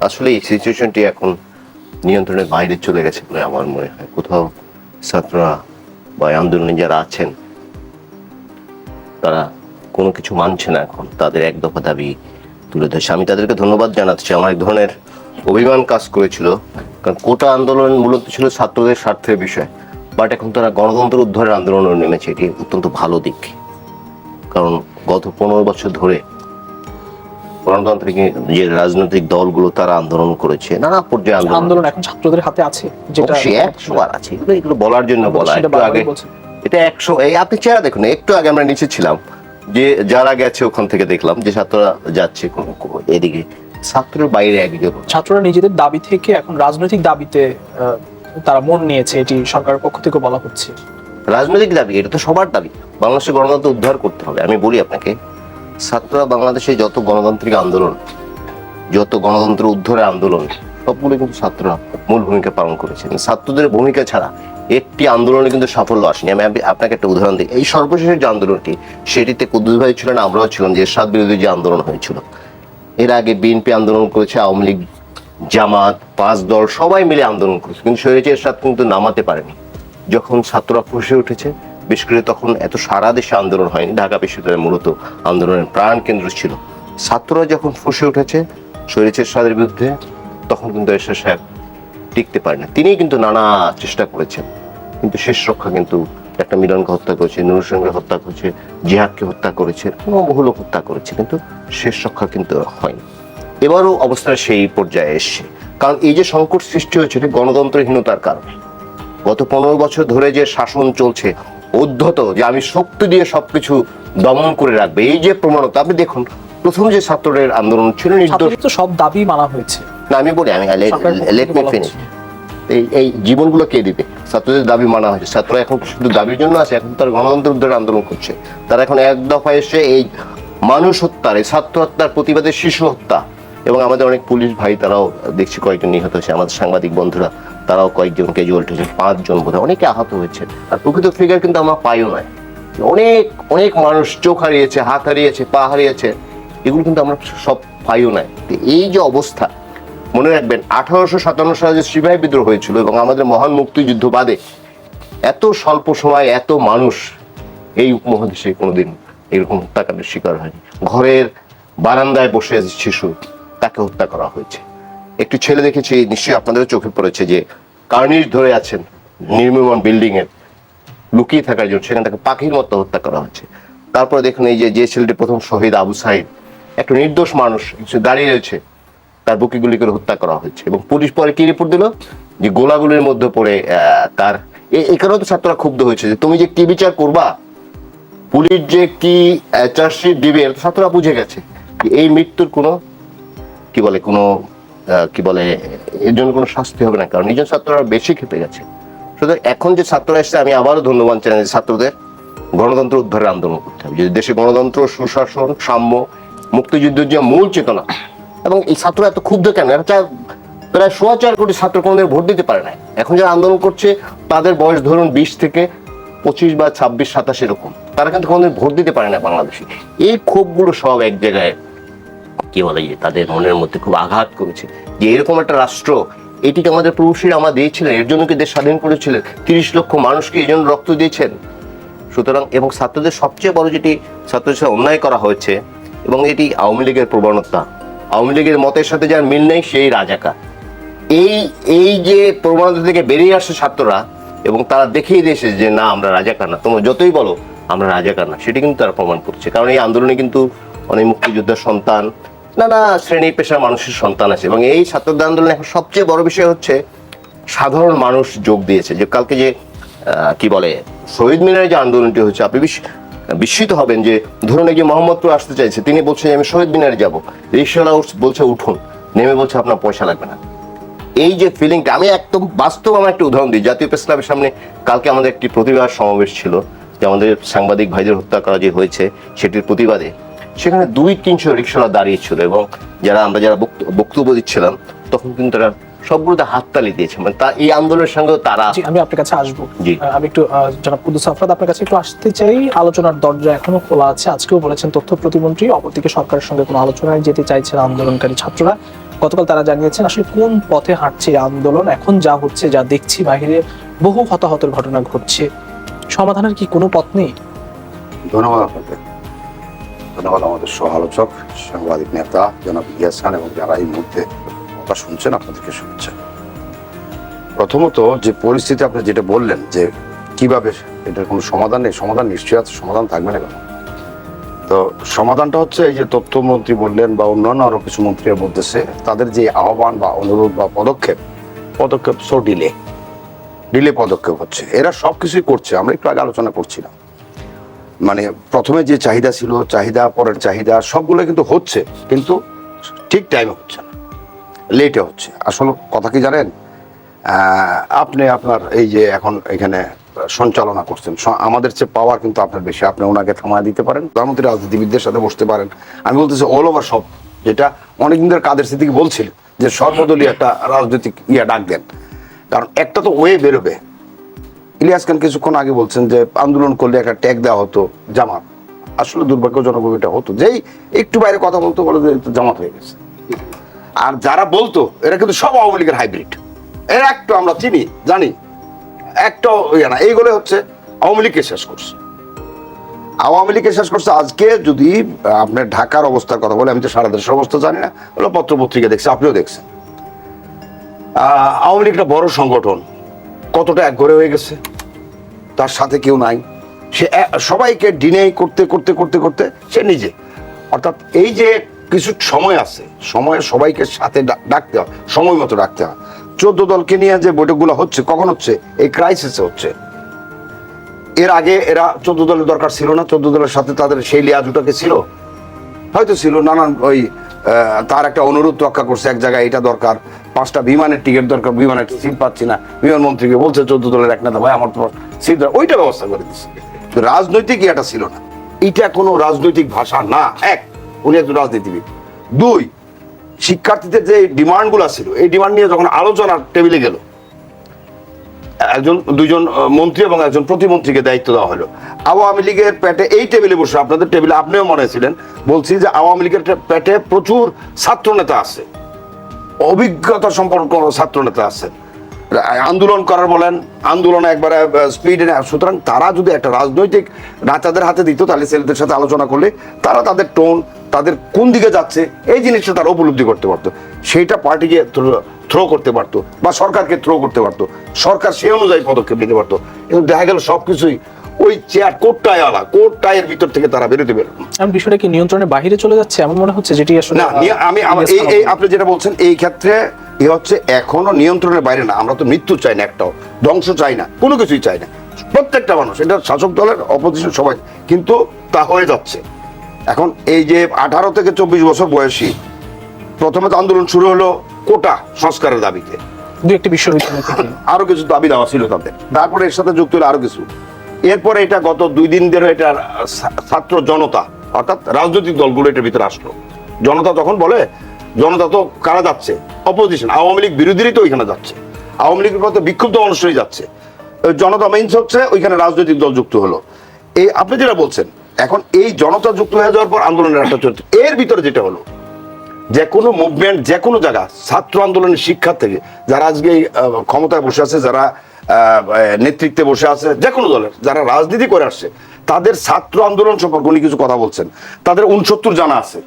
আসলে এই সিচুয়েশনটি এখন নিয়ন্ত্রণের বাইরে চলে গেছে বলে আমার মনে হয়। কোথাও ছাত্ররা বা আন্দোলনে যারা আছেন, তারা কোনো কিছু মানছে না এখন। তাদের এক দফা দাবি তুলে ধরছে। আমি তাদেরকে ধন্যবাদ জানাচ্ছি। আমার এক ধরনের অভিমান কাজ করেছিল। কারণ কোটা আন্দোলন মূলত ছিল ছাত্রদের স্বার্থের বিষয়। বাট এখন তারা গণতন্ত্র উদ্ধারের আন্দোলনও নেমেছে। এটি অত্যন্ত ভালো দিক। কারণ গত পনেরো বছর ধরে গণতান্ত্রিক যে রাজনৈতিক দলগুলো তারা আন্দোলন করেছে নানা পর্যায়ে আন্দোলন আন্দোলন এখন ছাত্রদের হাতে আছে যেটা একশো বার আছে এগুলো এগুলো বলার জন্য বলা একটু আগে এটা একশো এই আপনি চেহারা দেখুন একটু আগে আমরা নিচে ছিলাম যে যারা গেছে ওখান থেকে দেখলাম যে ছাত্ররা যাচ্ছে এদিকে। ছাত্রের বাইরে একজন। ছাত্ররা নিজেদের দাবি থেকে এখন রাজনৈতিক দাবিতে তারা মন নিয়েছে এটি সরকারের পক্ষ থেকে বলা হচ্ছে। রাজনৈতিক দাবি এটা তো সবার দাবি। বাংলাদেশের গণতন্ত্র উদ্ধার করতে হবে আমি বলি আপনাকে। ছাত্ররা বাংলাদেশে যত গণতান্ত্রিক আন্দোলন, যত গণতন্ত্র উদ্ধারের আন্দোলন, সবগুলো কিন্তু ছাত্ররা মূল ভূমিকা পালন করেছেন। ছাত্রদের ভূমিকা ছাড়া একটি আন্দোলনে কিন্তু সাফল্য আসেনি। আমি আপনাকে একটা উদাহরণ দিই। এই সর্বশেষ যে আন্দোলনটি, সেটিতে কুদ্দুস ভাই ছিলেন আমরাও ছিলাম। যে এরশাদ বিরোধী যে আন্দোলন হয়েছিল, এর আগে বিএনপি আন্দোলন করেছে, আওয়ামী লীগ, জামাত, পাঁচ দল, সবাই মিলে আন্দোলন করেছে। কিন্তু শরীরের এরশাদ কিন্তু নামাতে পারেনি। যখন ছাত্ররা ফুসে উঠেছে বিশেষ করে তখন এত সারা দেশে আন্দোলন হয়নি। ঢাকা বিশ্ববিদ্যালয় মূলত আন্দোলনের প্রাণ কেন্দ্র ছিল। ছাত্ররা যখন ফুসে উঠেছে শরীরের সাদের বিরুদ্ধে, তখন কিন্তু এরশাদ সাহেব টিকতে পারে না তিনিই কিন্তু নানা চেষ্টা করেছেন। কিন্তু শেষ রক্ষা কিন্তু একটা মিলনকে হত্যা করেছে নুরুল সঙ্গে হত্যা করেছে, জিহাদকে হত্যা করেছে বহু লোক হত্যা করেছে, কিন্তু শেষ রক্ষা কিন্তু হয়নি। এবারও অবস্থা সেই পর্যায়ে এসছে। কারণ এই যে সংকট সৃষ্টি হয়েছে গণতন্ত্রহীনতার কারণে। গত পনেরো বছর ধরে যে শাসন চলছে উদ্ধত যে আমি শক্তি দিয়ে সবকিছু দমন করে রাখবে। এই যে প্রমাণতা আপনি দেখুন প্রথম যে ছাত্রদের আন্দোলন ছিল নির্দোষ সব দাবি মানা হয়েছে। না আমি বলি আমি লেট মি ফিনিশ এই এই জীবনগুলো কে দিবে? ছাত্রদের দাবি মানা হয়েছে। ছাত্ররা এখন শুধু দাবির জন্য আছে এখন তারা গণতন্ত্র উদ্ধারে আন্দোলন করছে। তারা এখন এক দফা এসে এই মানুষ হত্যার এই ছাত্র হত্যার প্রতিবাদে শিশু হত্যা এবং আমাদের অনেক পুলিশ ভাই তারাও দেখছি কয়েকজন নিহত হয়েছে, আমাদের সাংবাদিক বন্ধুরা, তারাও কয়েকজন ক্যাজুয়ালিটি হয়েছে পাঁচজন বোধ অনেকে আহত হয়েছে। আর প্রকৃত ফিগার কিন্তু আমরা পাইও নাই অনেক অনেক মানুষ চোখ হারিয়েছে, হাত হারিয়েছে, পা হারিয়েছে, এগুলো কিন্তু আমরা সব পাইও নাই এই যে অবস্থা, মনে রাখবেন, আঠারোশো সাতান্ন সালে যে সিপাহী বিদ্রোহ হয়েছিল এবং আমাদের মহান মুক্তিযুদ্ধ বাদে এত স্বল্প সময় এত মানুষ এই উপমহাদেশে কোনোদিন এরকম হত্যাকাণ্ডের শিকার হয়নি। ঘরের বারান্দায় বসে আছে শিশু। তাকে হত্যা করা হয়েছে। একটি ছেলে দেখেছি, নিশ্চয়ই আপনাদের চোখে পড়েছে যে কার্নিশ ধরে আছেন নির্মীয়মান বিল্ডিং এর, লুকিয়ে থাকার জন্য। সেখানে তাকে পাখির মতো হত্যা করা হচ্ছে তারপরে দেখুন এই যে ছেলেটি প্রথম শহীদ আবু সাইদ, একটা নির্দোষ মানুষ দাঁড়িয়ে রয়েছে, তার বুকে গুলি করে হত্যা করা হয়েছে। এবং পুলিশ পরে কি রিপোর্ট দিল? যে গোলাগুলির মধ্যে পড়ে তার, এ- এখানেও তো ছাত্ররা ক্ষুব্ধ হয়েছে যে তুমি যে কি বিচার করবা? পুলিশ যে কি চার্জশিট দিবে ছাত্ররা বুঝে গেছে। এই মৃত্যুর কোনো কি বলে, কোনো কি বলে, এর জন্য কোনো শাস্তি হবে না, কারণ নিজের ছাত্ররা বেশি খেপে গেছে। শুধু এখন যে ছাত্ররা এসছে, আমি আবারও ধন্যবাদ জানাই ছাত্রদের গণতন্ত্র উদ্ধারের আন্দোলন করতে হবে। যদি দেশে গণতন্ত্র, সুশাসন, সাম্য, মুক্তিযুদ্ধের যে মূল চেতনা, এবং এই ছাত্ররা এত ক্ষুব্ধ কেন? চার, প্রায় সোয়া চার কোটি ছাত্র কোনোদিন ভোট দিতে পারে না এখন যারা আন্দোলন করছে, তাদের বয়স ধরুন বিশ থেকে পঁচিশ বা ছাব্বিশ, সাতাশ এরকম। তারা কিন্তু কোনোদিন ভোট দিতে পারে না বাংলাদেশে। এই ক্ষোভগুলো সব এক জায়গায় কি বলে যে তাদের মনের মধ্যে খুব আঘাত করেছে? যে এরকম একটা রাষ্ট্র, এটিকে আমাদের প্রভুশ্রী আমার দিয়েছিলেন, এর জন্য কি দেশ স্বাধীন করেছিলেন? তিরিশ লক্ষ মানুষকে এই জন্য রক্ত দিয়েছেন। সুতরাং এবং ছাত্রদের সবচেয়ে বড় যেটি ছাত্রদের অন্যায় করা হয়েছে, এবং এটি আওয়ামী লীগের প্রবণতা। আওয়ামী লীগের মতের সাথে যার মিল নেই, সেই রাজাকা এই এই যে প্রবণতা থেকে বেরিয়ে আসছে ছাত্ররা, এবং তারা দেখিয়ে দিয়েছে যে, না, আমরা রাজাকার না। তোমরা যতই বলো, আমরা রাজাকার না। সেটি কিন্তু তারা প্রমাণ করছে। কারণ এই আন্দোলনে কিন্তু অনেক মুক্তিযোদ্ধার সন্তান নানা শ্রেণি পেশার মানুষের সন্তান আছে এবং এই ছাত্রদের আন্দোলনে এখন সবচেয়ে বড় বিষয় হচ্ছে সাধারণ মানুষ যোগ দিয়েছে। যে কালকে যে কি বলে, শহীদ মিনারে যে আন্দোলনটি হচ্ছে আপনি বিস- বিস্মিত হবেন যে ধরুন যে মোহাম্মদপুর আসতে চাইছে, তিনি বলছেন আমি শহীদ মিনারে যাব। রিক্সাওয়ালা বলছে, উঠুন। নেমে বলছে, আপনার পয়সা লাগবে না। এই যে ফিলিংটা আমি একদম বাস্তব আমার একটা উদাহরণ দিই। জাতীয় প্রেস ক্লাবের সামনে কালকে আমাদের একটি প্রতিবাদ সমাবেশ ছিল, যে আমাদের সাংবাদিক ভাইদের হত্যা করা যে হয়েছে, সেটির প্রতিবাদে সেখানে দুই তিনশো রিক্সাওয়ালা দাঁড়িয়েছিল এবং যারা আমরা যারা বক্ত- বক্তব্য দিচ্ছিলাম তখন কিন্তু তারা সবগুলোতে হাততালি দিয়েছে। মানে তা এই আন্দোলনের সঙ্গে তারা জি আমি আপনার কাছে আসব। জি। আমি একটু জনাব কুদ্দুস আফরাদ আপনার কাছে একটু আসতে চাই। আলোচনার দরজা এখনও খোলা আছে। আজকেও বলেছেন তথ্য প্রতিমন্ত্রী। অপরদিকে সরকারের সঙ্গে কোনো আলোচনায় যেতে চাইছে না আন্দোলনকারী ছাত্ররা। গতকাল তারা জানিয়েছেন আসলে কোন পথে হাঁটছে এই আন্দোলন? এখন যা হচ্ছে যা দেখছি বাইরে বহু হতাহতের ঘটনা ঘটছে। সমাধানের কি কোনো পথ নেই? ধন্যবাদ আপনাকে। ধন্যবাদ আমাদের সহ আলোচক সাংবাদিক নেতা জনাব ইয়াস খান এবং যারা এই মুহূর্তে কথা শুনছেন, আপনাদেরকে শুনছেন প্রথমত যে পরিস্থিতি আপনি যেটা বললেন যে কীভাবে এটার কোনো সমাধান নেই, সমাধান নিশ্চয়ই আছে, সমাধান থাকবে না কেন? তো সমাধানটা হচ্ছে এই যে তথ্যমন্ত্রী বললেন বা অন্যান্য আরও কিছু মন্ত্রীরা বলতেছে তাদের যে আহ্বান বা অনুরোধ বা পদক্ষেপ পদক্ষেপ সো ডিলে ডিলে পদক্ষেপ হচ্ছে। এরা সবকিছুই করছে, আমরা একটু আগে আলোচনা করছিলাম। মানে প্রথমে যে চাহিদা ছিল, চাহিদা, পরের চাহিদা, সবগুলো কিন্তু হচ্ছে, কিন্তু ঠিক টাইমে হচ্ছে না লেটে হচ্ছে। আসলে কথা কি জানেন? আপনি আপনার এই যে এখন এখানে সঞ্চালনা করছেন আমাদের চেয়ে পাওয়ার কিন্তু আপনার বেশি, আপনি ওনাকে থামায় দিতে পারেন, প্রধানমন্ত্রী রাজনীতিবিদদের সাথে বসতে পারেন। আমি বলতেছি অল ওভার সব, যেটা অনেকদিন ধরে কাদের স্মৃতিকে বলছিল, যে সর্বদলীয় একটা রাজনৈতিক ইয়া ডাক দেন। কারণ একটা তো ওয়ে বেরোবে। ইলিয়াস খান কিছুক্ষণ আগে বলছেন যে আন্দোলন করলে একটা ট্যাগ দেওয়া হতো জামাত। আসলে দুর্ভাগ্যজনক এটা হতো। যেই একটু বাইরে কথা বলতো, বলে যে জামাত হয়ে গেছে। আর যারা বলতো, এরা কিন্তু সব আওয়ামী লীগের হাইব্রিড এরা একটু আমরা চিনি, জানি। একটা ইয়ে না। এইগুলো হচ্ছে আওয়ামী লীগকে শেষ করছে। আওয়ামী লীগকে শেষ করছে। আজকে যদি আপনার ঢাকার অবস্থার কথা বলে, আমি তো সারা দেশের অবস্থা জানি না। ওগুলো পত্র পত্রিকা দেখছি, আপনিও দেখছেন। আওয়ামী লীগ একটা বড় সংগঠন। কতটা একঘরে হয়ে গেছে, তার সাথে কেউ নাই। সে সবাইকে ডিনে করতে করতে করতে করতে সে নিজে। অর্থাৎ এই যে কিছু সময় আছে সময় সবাইকে সাথে ডাকতে হয়, সময় মতো ডাকতে হয়। চোদ্দ দলকে নিয়ে যে বৈঠকগুলো হচ্ছে, কখন হচ্ছে? এই ক্রাইসিসে হচ্ছে। এর আগে এরা চোদ্দ দলের দরকার ছিল না, চোদ্দ দলের সাথে তাদের সেই লিয়াজুটাকে ছিল। হয়তো ছিল, নানান ওই তার একটা অনুরোধ রক্ষা করছে এক জায়গায় এটা দরকার। পাঁচটা বিমানের টিকিট দরকার, বিমানের সিট পাচ্ছি না। বিমানমন্ত্রীকে বলছে, চোদ্দ দলের এক নেতা, ভাই, আমার তো সিট ওইটা ব্যবস্থা করে দিচ্ছে রাজনৈতিক এটা ছিল না। এটা কোনো রাজনৈতিক ভাষা না। এক, উনি একজন রাজনীতিবিদ। দুই, শিক্ষার্থীদের যে ডিমান্ডগুলো ছিল, এই ডিমান্ড নিয়ে যখন আলোচনার টেবিলে গেল একজন দুজন মন্ত্রী এবং একজন প্রতিমন্ত্রীকে দায়িত্ব দেওয়া হলো। আওয়ামী লীগের প্যাটে এই টেবিলে বসে, আপনাদের টেবিলে আপনিও মনে ছিলেন, বলছি যে আওয়ামী লীগের পেটে প্রচুর ছাত্র নেতা আছে। অভিজ্ঞতা সম্পর্ক ছাত্র নেতা আছে। আন্দোলন করার বলেন, আন্দোলনে একবারে স্পিডে সুতরাং তারা যদি একটা রাজনৈতিক নেতাদের হাতে দিত, তাহলে ছেলেদের সাথে আলোচনা করলে তারা তাদের টোন, তাদের কোন দিকে যাচ্ছে, এই জিনিসটা তারা উপলব্ধি করতে পারতো। সেইটা পার্টিকে থ্রো করতে পারতো বা সরকারকে থ্রো করতে পারতো। সরকার সেই অনুযায়ী পদক্ষেপ নিতে পারতো। কিন্তু দেখা গেল সবকিছুই ওই চেয়ার কোটটায় আলা কোট টায়ের ভিতর থেকে তারা বেরোতে বেরো এমন বিষয়টা কি নিয়ন্ত্রণের বাইরে চলে যাচ্ছে? এমন মনে হচ্ছে যেটি আসলে না আমি এই এই আপনি যেটা বলছেন এই ক্ষেত্রে এ হচ্ছে এখনও নিয়ন্ত্রণের বাইরে না। আমরা তো মৃত্যু চাই না একটাও। ধ্বংস চাই না। কোনো কিছুই চাই না। প্রত্যেকটা মানুষ এটা শাসক দলের অপোজিশন সবাই। কিন্তু তা হয়ে যাচ্ছে। এখন এই যে আঠারো থেকে চব্বিশ বছর বয়সী প্রথমে তো আন্দোলন শুরু হলো কোটা সংস্কারের দাবিতে। দু একটি বিশ্ববিদ্যালয় আরও কিছু দাবি দেওয়া ছিল তাদের। তারপরে এর সাথে যুক্ত হলো আরও কিছু। এরপরে এটা গত দুই দিন ধরে এটা ছাত্র জনতা অর্থাৎ রাজনৈতিক দলগুলো এটার ভিতরে আসলো। জনতা তখন বলে জনতা তো কারা যাচ্ছে? অপোজিশন আওয়ামী লীগ বিরোধীরাই তো ওইখানে যাচ্ছে। আওয়ামী লীগের পথে বিক্ষুব্ধ মানুষই যাচ্ছে। জনতা মেইনস হচ্ছে ওইখানে রাজনৈতিক দল যুক্ত হলো। এই আপনি যেটা বলছেন এখন এই জনতা যুক্ত হয়ে যাওয়ার পর আন্দোলনের একটা চলছে এর ভিতরে যেটা হলো যে কোনো মুভমেন্ট যে কোনো জায়গা ছাত্র আন্দোলনের শিক্ষা থেকে যারা আজকে ক্ষমতায় বসে আছে যারা নেতৃত্বে বসে আছে যে কোনো দলের যারা রাজনীতি করে আসছে তাদের ছাত্র আন্দোলন সম্পর্কে উনি কিছু কথা বলছেন। তাদের উনসত্তর জানা আছে।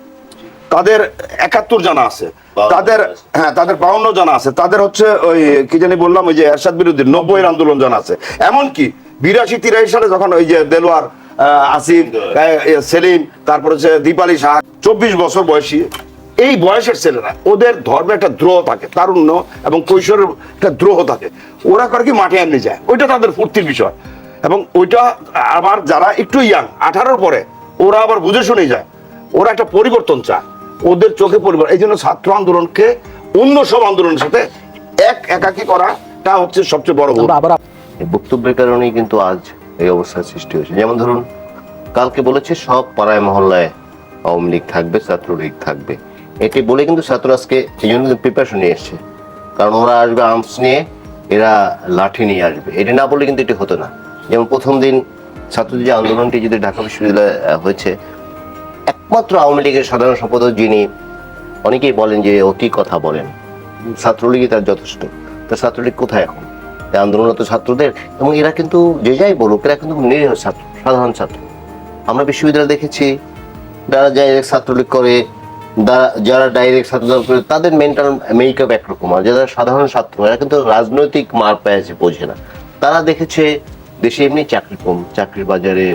তাদের একাত্তর জানা আছে। তাদের হ্যাঁ তাদের বাউন্ন জানা আছে। তাদের হচ্ছে ওই কি জানি বললাম ওই যে এরশাদ বিরোধী নব্বইয়ের আন্দোলন জানা আছে। এমনকি বিরাশি তিরাশি সালে যখন ওই যে দেলোয়ার আসিফ সেলিম তারপর হচ্ছে দীপালি শাহ চব্বিশ বছর বয়সী এই বয়সের ছেলেরা ওদের ধর্মে একটা দ্রোহ থাকে তারুণ্য এবং কৈশোরের একটা দ্রোহ থাকে। ওরা করে কি মাঠে এমনি যায়? ওইটা তাদের ফুর্তির বিষয়। এবং ওইটা আবার যারা একটু ইয়াং আঠারোর পরে ওরা আবার বুঝে শুনে যায়। ওরা একটা পরিবর্তন চায়। ওদের চোখে পরিবর্তন এই জন্য ছাত্র আন্দোলনকে অন্য সব আন্দোলনের সাথে এক একাকি করাটা হচ্ছে সবচেয়ে বড় ভুল। আবার বক্তব্যের কারণেই কিন্তু আজ এই অবস্থার সৃষ্টি হয়েছে। যেমন ধরুন কালকে বলেছে সব পাড়ায় মহল্লায় আওয়ামী লীগ থাকবে ছাত্রলীগ থাকবে। এটি বলে কিন্তু ছাত্র আজকে এই জন্য কিন্তু প্রিপারেশন নিয়ে এসছে। কারণ ওরা আসবে আর্মস নিয়ে, এরা লাঠি নিয়ে আসবে। এটি না বললে কিন্তু এটি হতো না। যেমন প্রথম দিন ছাত্রদের যে আন্দোলনটি যদি ঢাকা বিশ্ববিদ্যালয়ে হয়েছে, একমাত্র আওয়ামী লীগের সাধারণ সম্পাদক যিনি, অনেকেই বলেন যে অতি কথা বলেন? ছাত্রলীগই তার যথেষ্ট। তা ছাত্রলীগ কোথায় এখন? এই আন্দোলন তো ছাত্রদের, এবং এরা কিন্তু যে যাই বলুক, এরা কিন্তু নিরীহ ছাত্র, সাধারণ ছাত্র। আমরা বিশ্ববিদ্যালয়ে দেখেছি, যারা ডাইরেক্ট ছাত্রলীগ করে যারা ডাইরেক্ট ছাত্রদল করে, তাদের মেন্টাল মেকআপ একরকম আর যারা সাধারণ ছাত্র, এরা কিন্তু রাজনৈতিক মার পেয়েছে বোঝে না। তারা দেখেছে, দেশে এমনি চাকরি কম, চাকরির বাজারে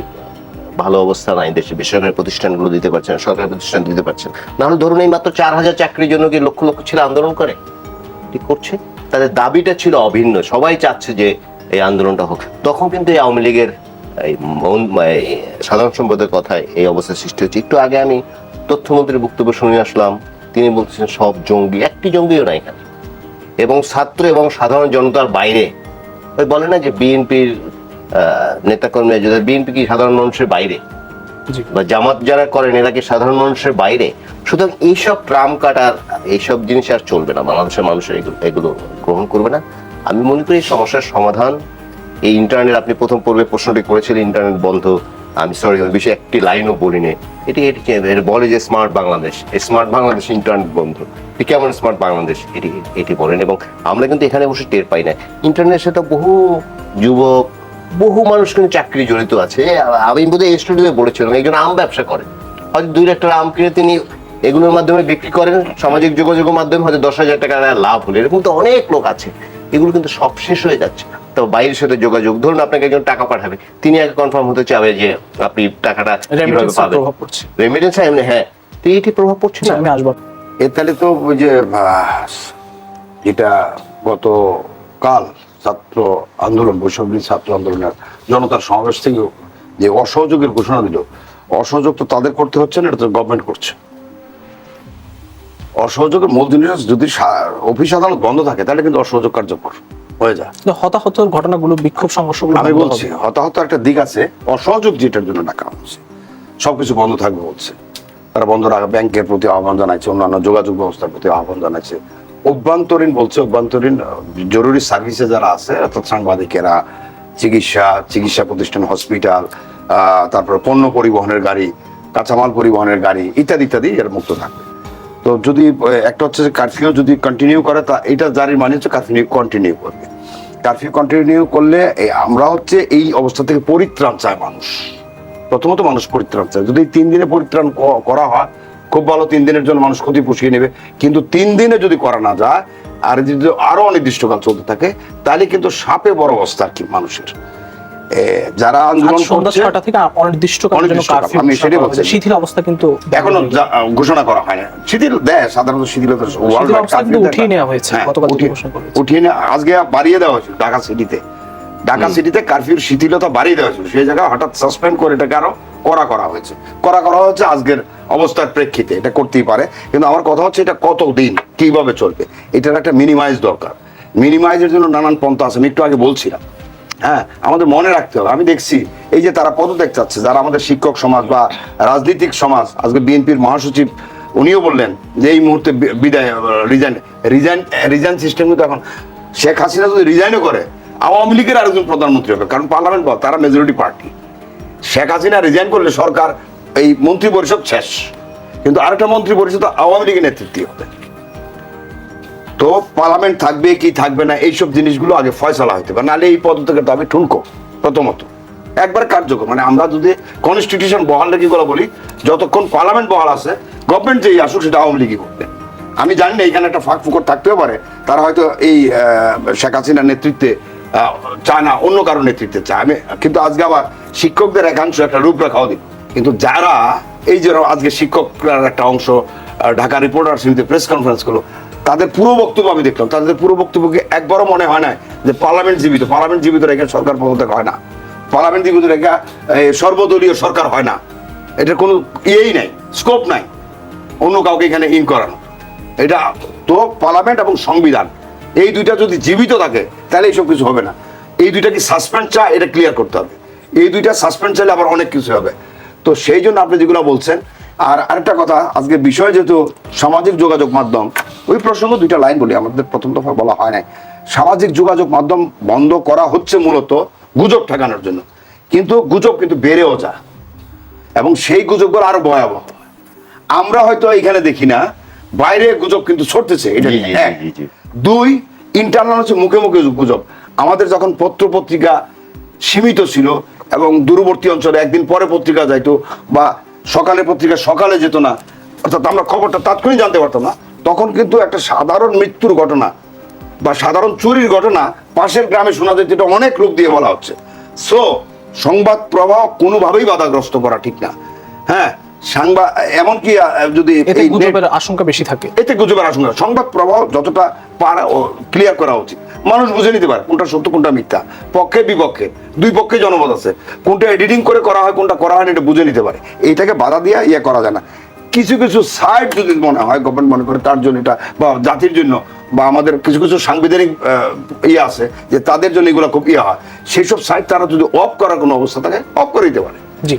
ভালো অবস্থা নাই দেশে, বেসরকারি প্রতিষ্ঠানগুলো দিতে পারছে না, সরকারি প্রতিষ্ঠান দিতে পারছে না। নাহলে ধরুন এই মাত্র চার হাজার চাকরির জন্য কি লক্ষ লক্ষ ছেলে আন্দোলন করে? ঠিক করছে? তাদের দাবিটা ছিল অভিন্ন। সবাই চাচ্ছে যে এই আন্দোলনটা হোক। তখন কিন্তু এই আওয়ামী লীগের সাধারণ সম্পদের কথায় এই অবস্থা সৃষ্টি হচ্ছে একটু আগে আমি তথ্যমন্ত্রীর বক্তব্য শুনে আসলাম। তিনি বলছেন সব জঙ্গি একটি জঙ্গিও নাই এখানে। এবং ছাত্র এবং সাধারণ জনতার বাইরে ওই বলে না যে বিএনপির নেতাকর্মী যাদের বিএনপি কি সাধারণ মানুষের বাইরে? বা জামাত যারা করেন এরা কি সাধারণ মানুষের বাইরে? সুতরাং এইসব ট্রাম কাটার এইসব জিনিস আর চলবে না। বাংলাদেশের মানুষের এগুলো এগুলো গ্রহণ করবে না। আমি মনে করি সমস্যার সমাধান এই ইন্টারনেট আপনি প্রথম পর্বে প্রশ্নটি করেছিলেন ইন্টারনেট বন্ধ। আমি সরি ওই বিষয়ে একটি লাইনও বলিনি। এটি এটি বলে যে স্মার্ট বাংলাদেশ, এই স্মার্ট বাংলাদেশ ইন্টারনেট বন্ধ। কেমন স্মার্ট বাংলাদেশ? এটি এটি বলেন এবং আমরা কিন্তু এখানে বসে টের পাই না। ইন্টারনেটের সাথে বহু যুবক, বহু মানুষ কিন্তু চাকরি জড়িত আছে। আমি বোধহয় এই স্টুডিওতে বলেছিলাম, একজন আম ব্যবসা করেন হয়তো দুই একটা আম কিনে তিনি এগুলোর মাধ্যমে বিক্রি করেন, সামাজিক যোগাযোগের মাধ্যমে হয়তো দশ হাজার টাকা লাভ হলো। এরকম তো অনেক লোক আছে। এগুলো কিন্তু সব শেষ হয়ে যাচ্ছে। তো বাইরের সাথে যোগাযোগ। ধরুন আপনাকে একজন টাকা পাঠাবে তিনি আগে কনফার্ম হতে চাবে যে আপনি টাকাটা কীভাবে পাবেন। রেমিটেন্স এমনি হ্যাঁ তো এটি প্রভাব পড়ছে না? আমি আসব। তাহলে তো ওই যে যেটা গত কাল ছাত্র আন্দোলন বৈষম্যী ছাত্র আন্দোলনের জনতার সমাবেশ থেকে যে অসহযোগের ঘোষণা দিল অসহযোগ তো তাদের করতে হচ্ছে না এটা তো গভর্নমেন্ট করছে। অসহযোগের মূল জিনিস যদি অফিস আদালত বন্ধ থাকে তাহলে কিন্তু অসহযোগ কার্যকর। হয়ে যায়। হতাহতর ঘটনাগুলো বিক্ষোভ সংঘর্ষগুলো আমি বলছি হতাহত একটা দিক আছে অসহযোগ যেটার জন্য ডাকা হচ্ছে। সবকিছু বন্ধ থাকবে বলছে। তারা বন্ধ রাখা ব্যাংকের প্রতি আহ্বান জানাচ্ছে অন্যান্য যোগাযোগ ব্যবস্থার প্রতি আহ্বান জানাচ্ছে অভ্যন্তরীণ বলছে অভ্যন্তরীণ জরুরি সার্ভিসে যারা আছে অর্থাৎ সাংবাদিকেরা চিকিৎসা চিকিৎসা প্রতিষ্ঠান হসপিটাল তারপর পণ্য পরিবহনের গাড়ি কাঁচামাল পরিবহনের গাড়ি ইত্যাদি ইত্যাদি এর মুক্ত থাকবে। তো যদি একটা হচ্ছে কারফিউ যদি কন্টিনিউ করে, তা এটা জারির মানে হচ্ছে কারফিউ কন্টিনিউ করবে। কারফিউ কন্টিনিউ করলে আমরা হচ্ছে এই অবস্থা থেকে পরিত্রাণ চায় মানুষ। প্রথমত মানুষ পরিত্রাণ চায় যদি তিন দিনে পরিত্রাণ করা হয়, খুব ভালো তিন দিনের জন্য মানুষ ক্ষতি পুষিয়ে নেবে। কিন্তু তিন দিনে যদি করা না যায়, আর যদি আরও অনির্দিষ্টকাল চলতে থাকে, তাহলে কিন্তু সাপে বড় অবস্থা আর কি মানুষের। যারা আন্দোলন করছে থেকে আমি সেটাই। বলছি। শিথিল অবস্থা কিন্তু এখনও ঘোষণা করা হয় না শিথিল দেয় সাধারণত শিথিলতা উঠিয়ে নেওয়া হয়েছে, হ্যাঁ, গতকাল উঠিয়ে- আজকে বাড়িয়ে দেওয়া হয়েছিল ঢাকা সিটিতে ঢাকা সিটিতে কারফিউর শিথিলতা বাড়িয়ে দেওয়া হয়েছিল। সেই জায়গায় হঠাৎ সাসপেন্ড করে এটাকে আরও করা করা হয়েছে। করা করা হচ্ছে আজকের অবস্থার প্রেক্ষিতে। এটা করতেই পারে। কিন্তু আমার কথা হচ্ছে এটা কত দিন কীভাবে চলবে? এটার একটা মিনিমাইজ দরকার। মিনিমাইজের জন্য নানান পন্থা আছে। আমি একটু আগে বলছিলাম। হ্যাঁ আমাদের মনে রাখতে হবে। আমি দেখছি, এই যে তারা পদত্যাগ চাচ্ছে, যারা আমাদের শিক্ষক সমাজ বা রাজনৈতিক সমাজ, আজকে বিএনপির মহাসচিব, উনিও বললেন যে এই মুহূর্তে বিদায়, রিজাইন রিজাইন রিজাইন সিস্টেম কিন্তু এখন, শেখ হাসিনা যদি রিজাইনও করে, আওয়ামী লীগের আরেকজন প্রধানমন্ত্রী হবে, কারণ পার্লামেন্ট বল, তারা majority party Sheikh Hasina resign করলে সরকার এই মন্ত্রী পরিষদ শেষ, কিন্তু আরেকটা মন্ত্রী পরিষদ আওয়ামী লীগের নেতৃত্বে হবে। তো পার্লামেন্ট থাকবে কি থাকবে না, এইসব জিনিসগুলো আগে ফয়সলা হইতে পারে, নাহলে এই পদত্যাগের দাবি ঠুনকো, প্রথমত। একবার কার্যকর মানে আমরা যদি কনস্টিটিউশন বহাল রেখে গুলো বলি, যতক্ষণ পার্লামেন্ট বহাল আছে গভর্নমেন্ট যেই আসুক সেটা আওয়ামী লীগই করবে। আমি জানি না এখানে একটা ফাঁক ফুকর থাকতেও পারে, তারা হয়তো এই শেখ হাসিনার নেতৃত্বে চায় না, অন্য কারও নেতৃত্বে চায়। আমি, কিন্তু আজকে আবার শিক্ষকদের একাংশ একটা রূপরেখাও দিই কিন্তু যারা, এই যে আজকে শিক্ষকরার একটা অংশ ঢাকা রিপোর্টার সমিতি প্রেস কনফারেন্স করল তাদের পুরো বক্তব্য আমি দেখলাম। তাদের পুরো বক্তব্যকে একবারও মনে হয় না যে পার্লামেন্ট জীবিত। পার্লামেন্ট জীবিত রেখে সরকার পদত্যাগ হয় না। পার্লামেন্ট জীবিত রেখে সর্বদলীয় সরকার হয় না। এটার কোনো ইয়েই নাই, স্কোপ নাই। অন্য কাউকে এখানে ইন করানো। এটা তো পার্লামেন্ট এবং সংবিধান। এই দুইটা যদি জীবিত থাকে, তাহলে এইসব কিছু হবে না। এই দুইটা কি সাসপেন্ড চায়, এটা ক্লিয়ার করতে হবে। এই দুইটা সাসপেন্ড চাইলে আবার অনেক কিছু হবে। তো সেই জন্য আপনি যেগুলো বলছেন আর আরেকটা কথা আজকে বিষয় যেহেতু সামাজিক যোগাযোগ মাধ্যম ওই প্রসঙ্গ দুইটা লাইন বলি আমাদের প্রথম দফা বলা হয় নাই। সামাজিক যোগাযোগ মাধ্যম বন্ধ করা হচ্ছে মূলত গুজব ঠেকানোর জন্য। কিন্তু গুজব কিন্তু বেড়েও যায়। এবং সেই গুজবগুলো আরও ভয়াবহ। আমরা হয়তো এখানে দেখি না বাইরে গুজব কিন্তু ছড়তেছে এটা। দুই ইন্টারনাল হচ্ছে মুখে মুখে গুজব। আমাদের যখন পত্র পত্রিকা সীমিত ছিল এবং দূরবর্তী অঞ্চলে একদিন পরে পত্রিকা যাইতো বা সকালে পত্রিকা সকালে যেত না অর্থাৎ আমরা খবরটা তাৎক্ষণিক জানতে পারতাম না তখন কিন্তু একটা সাধারণ মৃত্যুর ঘটনা বা সাধারণ চুরির ঘটনা পাশের গ্রামে শোনা যেত এটা অনেক রূপ দিয়ে বলা হচ্ছে। সো সংবাদ প্রবাহ কোনোভাবেই বাধাগ্রস্ত করা ঠিক না। হ্যাঁ সাংবাদ এমনকি যদি আশঙ্কা বেশি থাকে। এতে গুজবের আশঙ্কা সংবাদ প্রবাহ যতটা পারা ক্লিয়ার করা উচিত। মানুষ বুঝে নিতে পারে কোনটা সত্য, কোনটা মিথ্যা। পক্ষে, বিপক্ষে, দুই পক্ষে জনমত আছে। কোনটা এডিটিং করে করা হয়, কোনটা করা হয় এটা বুঝে নিতে পারে। এইটাকে বাধা দিয়ে ইয়ে করা যায় না। কিছু কিছু সাইড যদি মনে হয় গভর্নমেন্ট মনে করে তার জন্য এটা, বা জাতির জন্য, বা আমাদের কিছু কিছু সাংবিধানিক ইয়ে আছে, যে তাদের জন্য এগুলো খুব ইয়ে হয়। সেই সব সাইট তারা যদি অফ করার কোনো অবস্থা থাকে অফ করে দিতে পারে। জি।